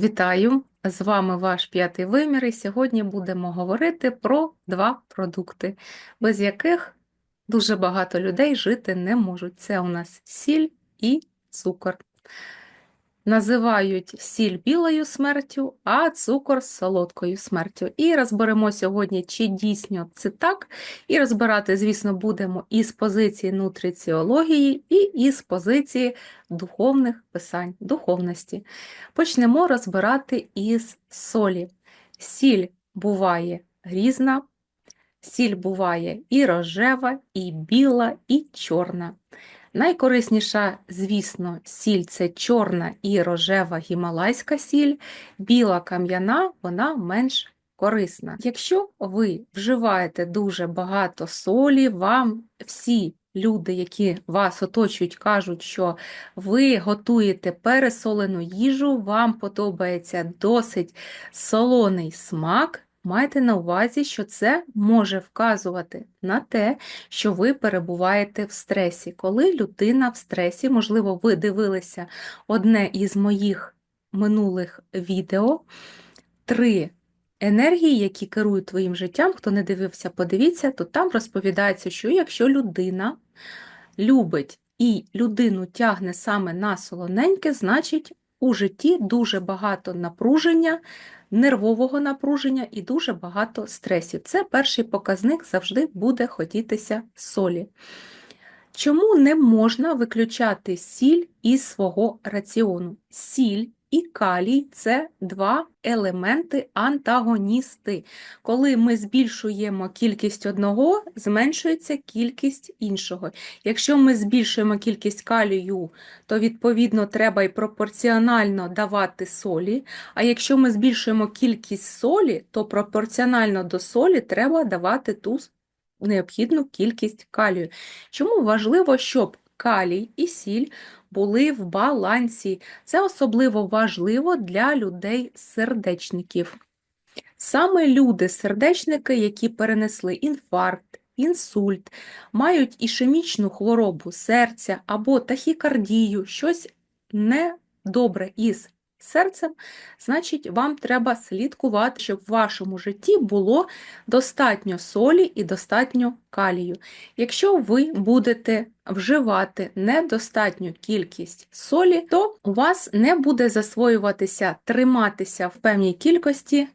Вітаю! З вами ваш п'ятий вимір, і сьогодні будемо говорити про два продукти, без яких дуже багато людей жити не можуть. Це у нас сіль і цукор. Називають сіль білою смертю, а цукор солодкою смертю. І розберемо сьогодні, чи дійсно це так. І розбирати, звісно, будемо і з позиції нутриціології, і із позиції духовних писань, духовності. Почнемо розбирати із солі. Сіль буває різна, сіль буває і рожева, і біла, і чорна. Найкорисніша, звісно, сіль це чорна і рожева гімалайська сіль, біла кам'яна, вона менш корисна. Якщо ви вживаєте дуже багато солі, вам всі люди, які вас оточують, кажуть, що ви готуєте пересолену їжу, вам подобається досить солоний смак. Майте на увазі, що це може вказувати на те, що ви перебуваєте в стресі. Коли людина в стресі, можливо, ви дивилися одне із моїх минулих відео, три енергії, які керують твоїм життям, хто не дивився, подивіться, то там розповідається, що якщо людина любить і людину тягне саме на солоненьке, значить у житті дуже багато напруження, нервового напруження і дуже багато стресів. Це перший показник завжди буде хотітися солі. Чому не можна виключати сіль із свого раціону? Сіль і калій це два елементи антагоністи. Коли ми збільшуємо кількість одного, зменшується кількість іншого. Якщо ми збільшуємо кількість калію, то відповідно треба і пропорціонально давати солі. А якщо ми збільшуємо кількість солі, то пропорціонально до солі треба давати ту необхідну кількість калію. Чому важливо, щоб калій і сіль були в балансі. Це особливо важливо для людей-сердечників. Саме люди-сердечники, які перенесли інфаркт, інсульт, мають ішемічну хворобу серця або тахікардію, щось недобре із серцем, значить, вам треба слідкувати, щоб в вашому житті було достатньо солі і достатньо калію. Якщо ви будете вживати недостатню кількість солі, то у вас не буде засвоюватися, триматися в певній кількості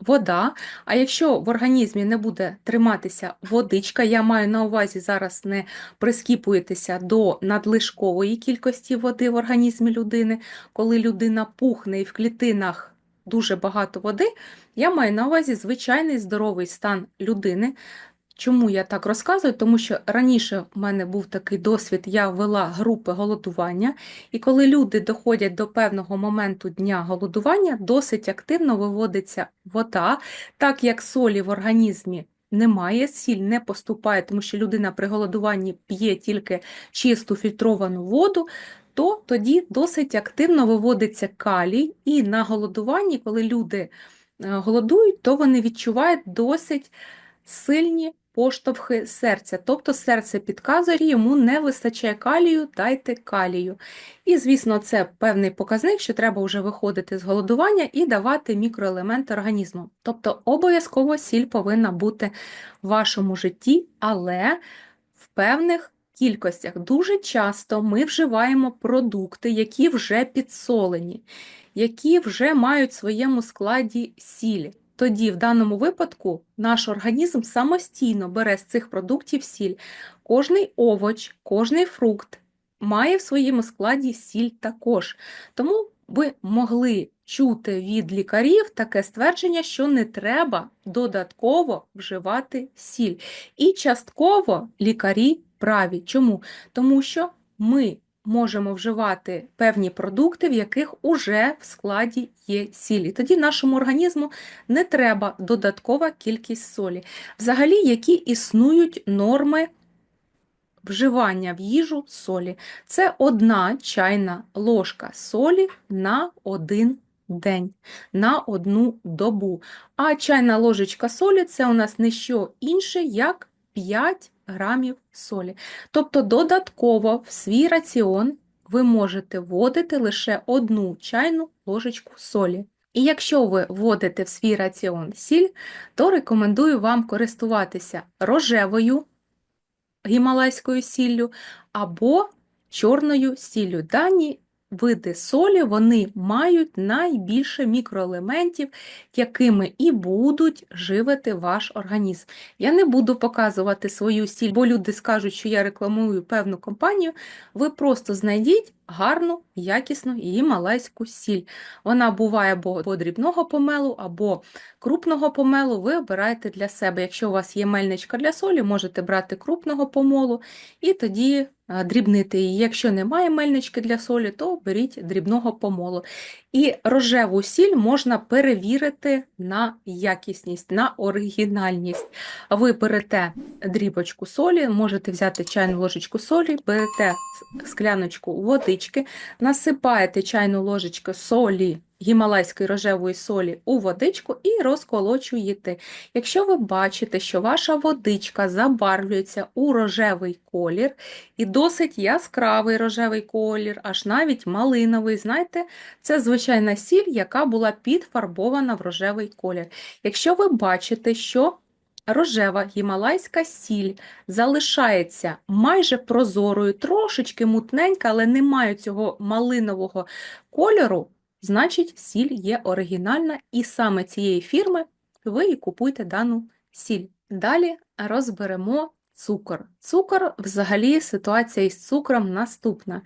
вода. А якщо в організмі не буде триматися водичка, я маю на увазі зараз не прискіпуєтеся до надлишкової кількості води в організмі людини, коли людина пухне і в клітинах дуже багато води, я маю на увазі звичайний здоровий стан людини. Чому я так розказую? Тому що раніше в мене був такий досвід, я вела групи голодування, і коли люди доходять до певного моменту дня голодування, досить активно виводиться вода, так як солі в організмі немає, сіль не поступає, тому що людина при голодуванні п'є тільки чисту фільтровану воду, то тоді досить активно виводиться калій, і на голодуванні, коли люди е, голодують, то вони відчувають досить сильні поштовхи серця. Тобто серце підказує, йому не вистачає калію, дайте калію. І, звісно, це певний показник, що треба вже виходити з голодування і давати мікроелементи організму. Тобто обов'язково сіль повинна бути в вашому житті, але в певних кількостях. Дуже часто ми вживаємо продукти, які вже підсолені, які вже мають в своєму складі сіль. Тоді, в даному випадку, наш організм самостійно бере з цих продуктів сіль. Кожний овоч, кожний фрукт має в своєму складі сіль також. Тому ви могли чути від лікарів таке ствердження, що не треба додатково вживати сіль. І частково лікарі праві. Чому? Тому що ми можемо вживати певні продукти, в яких уже в складі є сілі. Тоді нашому організму не треба додаткова кількість солі. Взагалі, які існують норми вживання в їжу солі. Це одна чайна ложка солі на один день, на одну добу. А чайна ложечка солі це у нас не що інше, як 5 грамів солі. Тобто додатково в свій раціон ви можете вводити лише одну чайну ложечку солі. І якщо ви вводите в свій раціон сіль, то рекомендую вам користуватися рожевою гімалайською сіллю або чорною сіллю. Дані види солі вони мають найбільше мікроелементів, якими і будуть живити ваш організм. Я не буду показувати свою сіль, бо люди скажуть, що я рекламую певну компанію. Ви просто знайдіть гарну, якісну гімалайську сіль. Вона буває або дрібного помелу, або крупного помелу. Ви обираєте для себе. Якщо у вас є мельничка для солі, можете брати крупного помолу і тоді дрібнити її. Якщо немає мельнички для солі, то беріть дрібного помолу. І рожеву сіль можна перевірити на якісність, на оригінальність. Ви берете дрібочку солі, можете взяти чайну ложечку солі, берете скляночку водички, насипаєте чайну ложечку солі, гімалайської рожевої солі у водичку і розколочуєте. Якщо ви бачите, що ваша водичка забарвлюється у рожевий колір, і досить яскравий рожевий колір, аж навіть малиновий, знаєте, це звичайна сіль, яка була підфарбована в рожевий колір. Якщо ви бачите, що рожева гімалайська сіль залишається майже прозорою, трошечки мутненька, але не має цього малинового кольору, значить сіль є оригінальна, і саме цієї фірми ви і купуйте дану сіль. Далі розберемо цукор. Цукор, взагалі, ситуація із цукром наступна.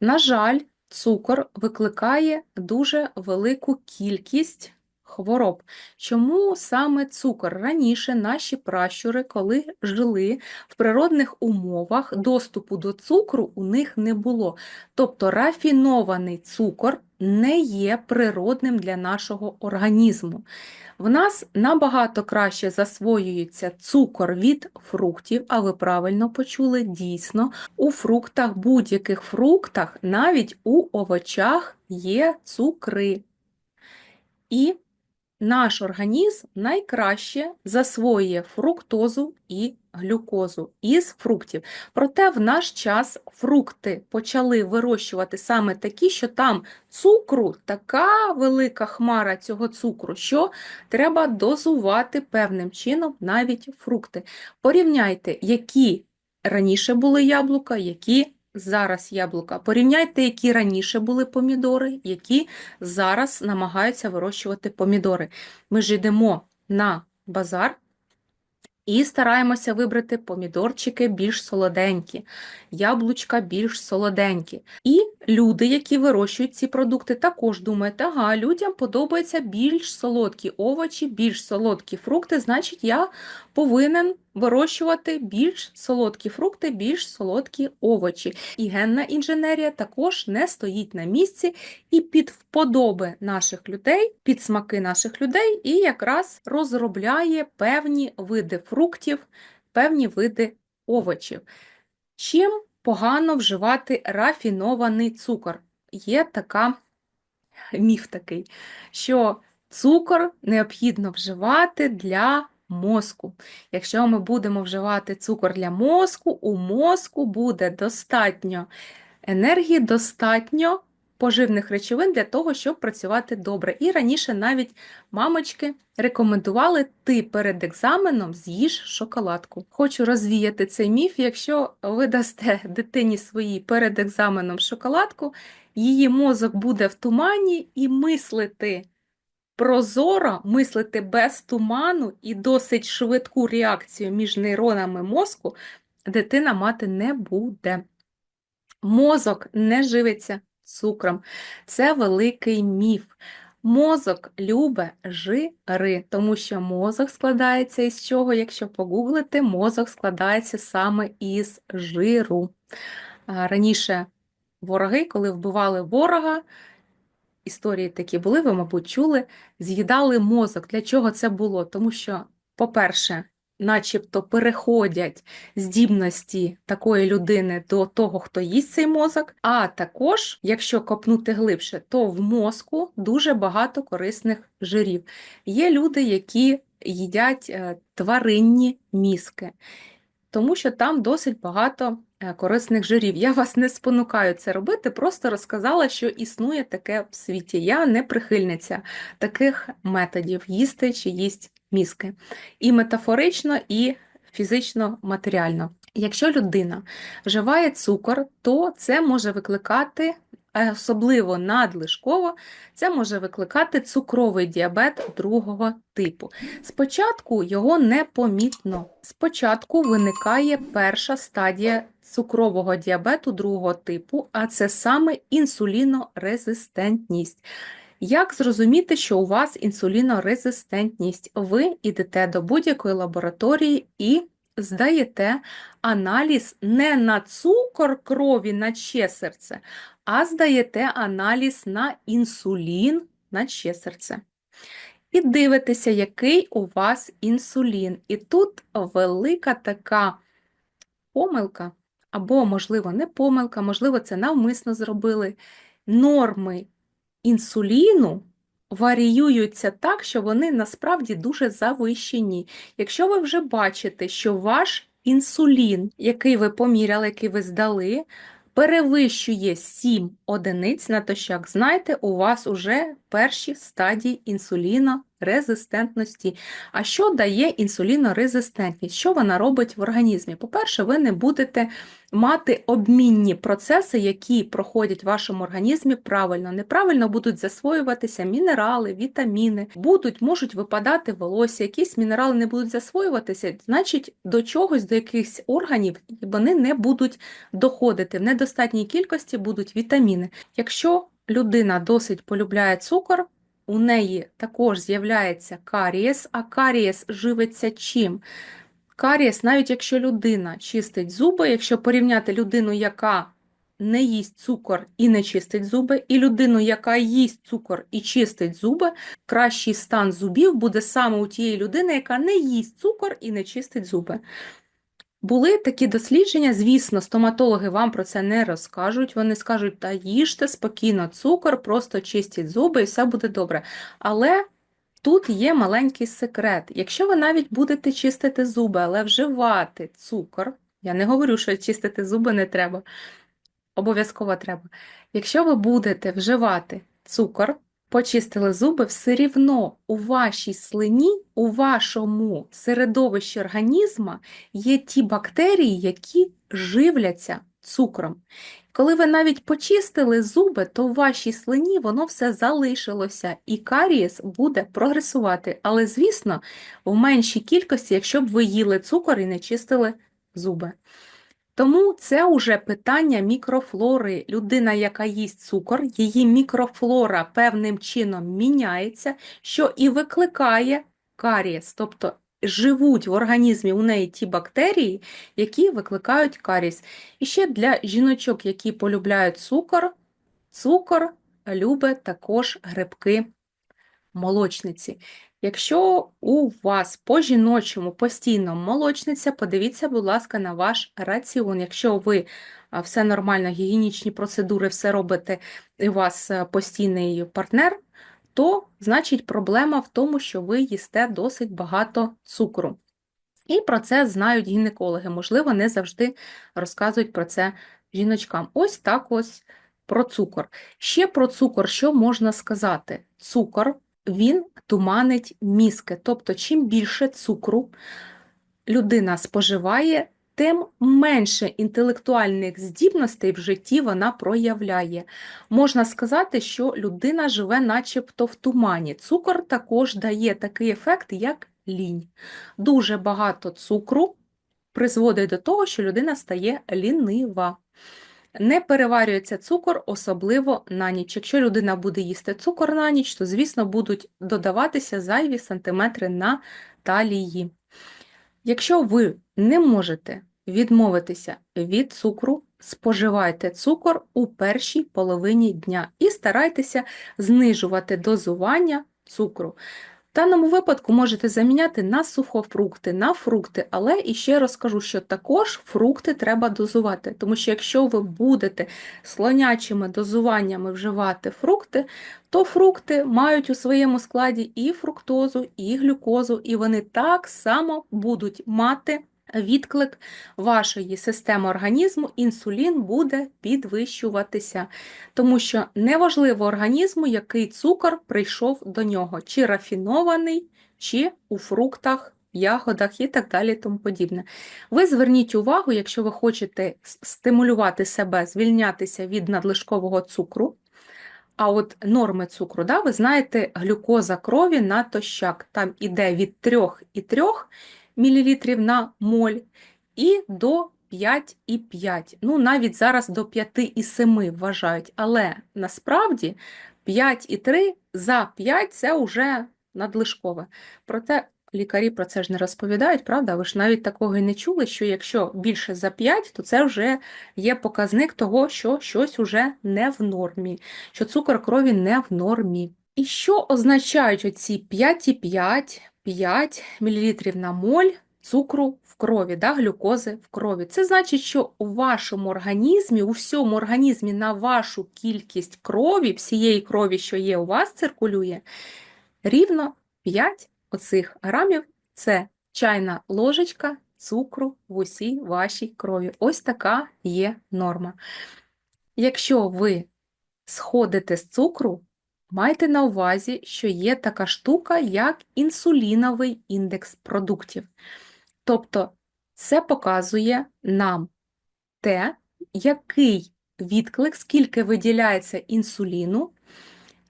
На жаль, цукор викликає дуже велику кількість хвороб. Чому саме цукор? Раніше наші пращури, коли жили в природних умовах, доступу до цукру у них не було. Тобто рафінований цукор не є природним для нашого організму. В нас набагато краще засвоюється цукор від фруктів, а ви правильно почули, дійсно, у фруктах, будь-яких фруктах, навіть у овочах є цукри. І наш організм найкраще засвоює фруктозу і глюкозу із фруктів. Проте в наш час фрукти почали вирощувати саме такі, що там цукру, така велика хмара цього цукру, що треба дозувати певним чином навіть фрукти. Порівняйте, які раніше були яблука, які зараз яблука. Порівняйте, які раніше були помідори, які зараз намагаються вирощувати помідори. Ми ж йдемо на базар. І стараємося вибрати помідорчики більш солоденькі, яблучка більш солоденькі. І люди, які вирощують ці продукти, також думають, ага, людям подобаються більш солодкі овочі, більш солодкі фрукти, значить, я повинен вирощувати більш солодкі фрукти, більш солодкі овочі. І генна інженерія також не стоїть на місці і під вподоби наших людей, під смаки наших людей, і якраз розробляє певні види фруктів, певні види овочів. Чим погано вживати рафінований цукор? Є така міф такий, що цукор необхідно вживати для мозку. Якщо ми будемо вживати цукор для мозку, у мозку буде достатньо енергії, достатньо поживних речовин для того, щоб працювати добре. І раніше навіть мамочки рекомендували ти перед екзаменом з'їж шоколадку. Хочу розвіяти цей міф, якщо ви дасте дитині своїй перед екзаменом шоколадку, її мозок буде в тумані і мислити прозоро мислити без туману і досить швидку реакцію між нейронами мозку дитина мати не буде. Мозок не живиться цукром. Це великий міф. Мозок любить жири, тому що мозок складається із чого, якщо погуглити, мозок складається саме із жиру. Раніше вороги, коли вбивали ворога, історії такі були, ви, мабуть, чули, з'їдали мозок. Для чого це було? Тому що, по-перше, начебто переходять здібності такої людини до того, хто їсть цей мозок. А також, якщо копнути глибше, то в мозку дуже багато корисних жирів. Є люди, які їдять е, тваринні мізки. Тому що там досить багато е, корисних жирів. Я вас не спонукаю це робити, просто розказала, що існує таке в світі. Я не прихильниця таких методів їсти чи їсть мізки. І метафорично, і фізично, матеріально. Якщо людина вживає цукор, то це може викликати, особливо надлишково, це може викликати цукровий діабет другого типу. Спочатку його непомітно. Спочатку виникає перша стадія цукрового діабету другого типу, а це саме інсулінорезистентність. Як зрозуміти, що у вас інсулінорезистентність? Ви йдете до будь-якої лабораторії і здаєте аналіз не на цукор крові на ще серце, а здаєте аналіз на інсулін на ще серце. І дивитеся, який у вас інсулін. І тут велика така помилка, або, можливо, не помилка, можливо, це навмисно зробили. Норми інсуліну варіюються так, що вони насправді дуже завищені. Якщо ви вже бачите, що ваш інсулін, який ви поміряли, який ви здали, перевищує 7 одиниць на натощак, знайте, у вас уже перші стадії інсулінорезистентності. А що дає інсулінорезистентність? Що вона робить в організмі? По-перше, ви не будете мати обмінні процеси, які проходять в вашому організмі правильно. Неправильно будуть засвоюватися мінерали, вітаміни, будуть, можуть випадати волосся, якісь мінерали не будуть засвоюватися, значить, до чогось, до якихось органів вони не будуть доходити. В недостатній кількості будуть вітаміни. Якщо людина досить полюбляє цукор, у неї також з'являється карієс, а карієс живиться чим? Карієс, навіть якщо людина чистить зуби, якщо порівняти людину, яка не їсть цукор і не чистить зуби, і людину, яка їсть цукор і чистить зуби, кращий стан зубів буде саме у тієї людини, яка не їсть цукор і не чистить зуби. Були такі дослідження, звісно, стоматологи вам про це не розкажуть. Вони скажуть, та їжте спокійно цукор, просто чистіть зуби і все буде добре. Але тут є маленький секрет. Якщо ви навіть будете чистити зуби, але вживати цукор, я не говорю, що чистити зуби не треба, обов'язково треба. Якщо ви будете вживати цукор, почистили зуби, все рівно у вашій слині, у вашому середовищі організму є ті бактерії, які живляться цукром. Коли ви навіть почистили зуби, то в вашій слині воно все залишилося, і карієс буде прогресувати. Але, звісно, в меншій кількості, якщо б ви їли цукор і не чистили зуби. Тому це вже питання мікрофлори. Людина, яка їсть цукор, її мікрофлора певним чином міняється, що і викликає карієс. Тобто живуть в організмі у неї ті бактерії, які викликають карієс. І ще для жіночок, які полюбляють цукор, цукор любить також грибки молочниці. Якщо у вас по жіночому постійно молочниця, подивіться, будь ласка, на ваш раціон. Якщо ви все нормально, гігієнічні процедури, все робите, і у вас постійний партнер, то значить проблема в тому, що ви їсте досить багато цукру. І про це знають гінекологи, можливо, не завжди розказують про це жіночкам. Ось так ось про цукор. Ще про цукор, що можна сказати? Цукор він туманить мізки. Тобто, чим більше цукру людина споживає, тим менше інтелектуальних здібностей в житті вона проявляє. Можна сказати, що людина живе начебто в тумані. Цукор також дає такий ефект, як лінь. Дуже багато цукру призводить до того, що людина стає лінива. Не переварюється цукор, особливо на ніч. Якщо людина буде їсти цукор на ніч, то, звісно, будуть додаватися зайві сантиметри на талії. Якщо ви не можете відмовитися від цукру, споживайте цукор у першій половині дня і старайтеся знижувати дозування цукру. Даному випадку можете заміняти на сухофрукти, на фрукти, але і ще розкажу, що також фрукти треба дозувати, тому що якщо ви будете слонячими дозуваннями вживати фрукти, то фрукти мають у своєму складі і фруктозу, і глюкозу, і вони так само будуть мати відклик вашої системи організму, інсулін буде підвищуватися, тому що неважливо організму, який цукор прийшов до нього, чи рафінований, чи у фруктах, ягодах і так далі. тому подібне. Ви зверніть увагу, якщо ви хочете стимулювати себе, звільнятися від надлишкового цукру. А от норми цукру, да, ви знаєте, глюкоза крові натощак. Там іде від 3,3 мл на моль і до 5,5. Ну, навіть зараз до 5,7 вважають. Але насправді 5,3 за 5 це вже надлишкове. Проте лікарі про це ж не розповідають, правда? Ви ж навіть такого і не чули, що якщо більше за 5, то це вже є показник того, що щось уже не в нормі, що цукор крові не в нормі. І що означають оці 5,5, 5 мл на моль цукру в крові, да, глюкози в крові? Це значить, що у вашому організмі, у всьому організмі на вашу кількість крові, всієї крові, що є у вас, циркулює, рівно 5 оцих грамів це чайна ложечка цукру в усій вашій крові. Ось така є норма. Якщо ви сходите з цукру, майте на увазі, що є така штука, як інсуліновий індекс продуктів. Тобто це показує нам те, який відклик, скільки виділяється інсуліну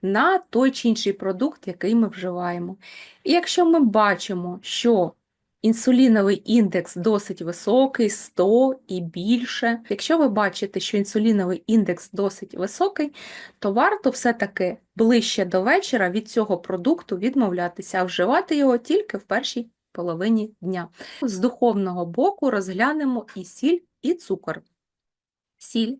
на той чи інший продукт, який ми вживаємо. І якщо ми бачимо, що інсуліновий індекс досить високий, 100 і більше, якщо ви бачите, що інсуліновий індекс досить високий, то варто все-таки ближче до вечора від цього продукту відмовлятися, а вживати його тільки в першій половині дня. З духовного боку розглянемо і сіль, і цукор. Сіль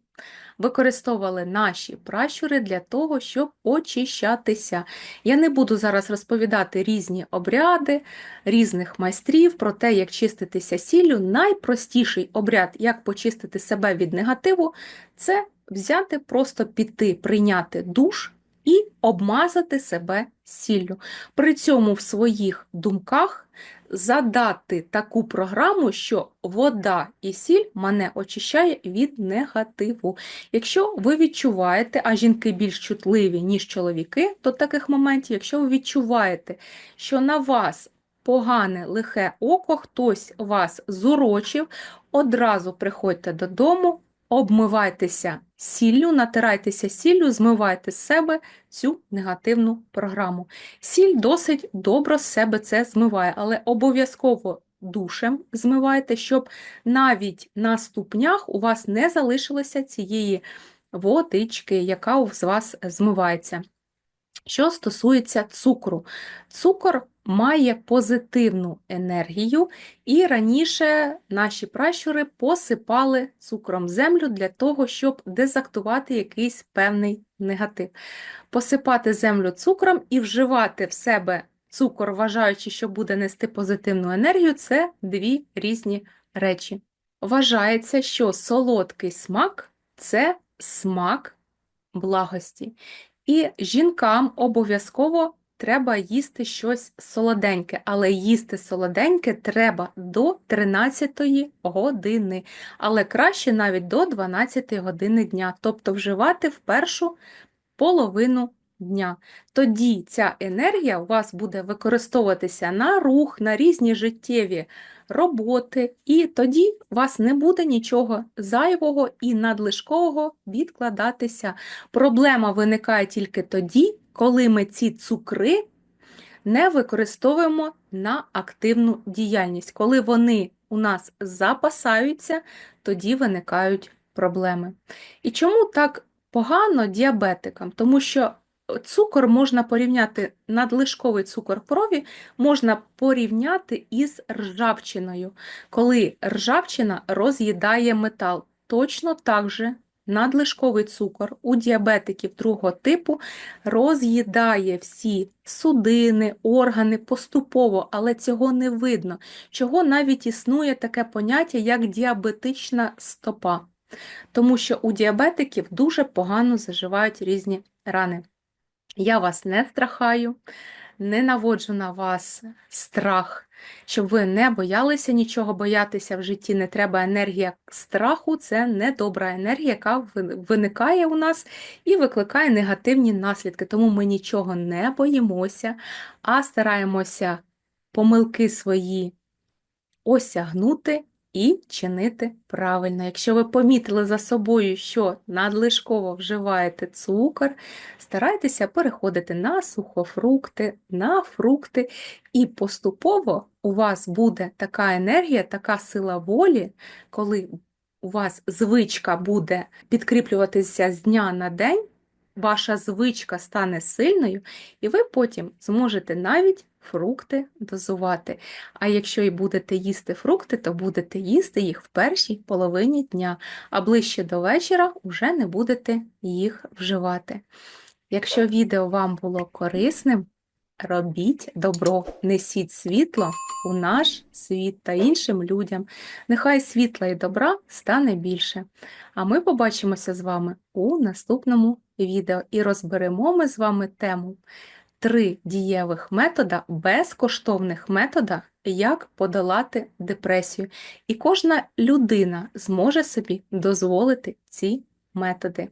використовували наші пращури для того, щоб очищатися. Я не буду зараз розповідати різні обряди різних майстрів про те, як чиститися сіллю. Найпростіший обряд, як почистити себе від негативу, це взяти, просто піти, прийняти душ і обмазати себе сіллю. При цьому в своїх думках задати таку програму, що вода і сіль мене очищає від негативу. Якщо ви відчуваєте, а жінки більш чутливі, ніж чоловіки до таких моментів, якщо ви відчуваєте, що на вас погане лихе око, хтось вас зурочив, одразу приходьте додому, обмивайтеся сіллю, натирайтеся сіллю, змивайте з себе цю негативну програму. Сіль досить добре з себе це змиває, але обов'язково душем змивайте, щоб навіть на ступнях у вас не залишилося цієї водички, яка з вас змивається. Що стосується цукру, цукор має позитивну енергію, і раніше наші пращури посипали цукром землю для того, щоб дезактувати якийсь певний негатив. Посипати землю цукром і вживати в себе цукор, вважаючи, що буде нести позитивну енергію, це дві різні речі. Вважається, що солодкий смак це смак благості. І жінкам обов'язково треба їсти щось солоденьке, але їсти солоденьке треба до 13 години, але краще навіть до 12 години дня, тобто вживати в першу половину дня. Тоді ця енергія у вас буде використовуватися на рух, на різні життєві роботи, і тоді у вас не буде нічого зайвого і надлишкового відкладатися. Проблема виникає тільки тоді, коли ми ці цукри не використовуємо на активну діяльність. Коли вони у нас запасаються, тоді виникають проблеми. І чому так погано діабетикам? Тому що цукор можна порівняти, надлишковий цукор крові можна порівняти із ржавчиною, коли ржавчина роз'їдає метал. Точно так же надлишковий цукор у діабетиків другого типу роз'їдає всі судини, органи поступово, але цього не видно, чого навіть існує таке поняття, як діабетична стопа. Тому що у діабетиків дуже погано заживають різні рани. Я вас не страхаю, не наводжу на вас страх щоб ви не боялися нічого боятися в житті. Не треба енергія страху, це недобра енергія, яка виникає у нас і викликає негативні наслідки. Тому ми нічого не боїмося, а стараємося помилки свої осягнути і чинити правильно. Якщо ви помітили за собою, що надлишково вживаєте цукор, старайтеся переходити на сухофрукти, на фрукти, і поступово у вас буде така енергія, така сила волі, коли у вас звичка буде підкріплюватися з дня на день, ваша звичка стане сильною, і ви потім зможете навіть фрукти дозувати. А якщо і будете їсти фрукти, то будете їсти їх в першій половині дня, а ближче до вечора вже не будете їх вживати. Якщо відео вам було корисним, робіть добро, несіть світло у наш світ та іншим людям. Нехай світла і добра стане більше. А ми побачимося з вами у наступному відео і розберемо ми з вами тему три дієвих метода, безкоштовних метода, як подолати депресію. І кожна людина зможе собі дозволити ці методи.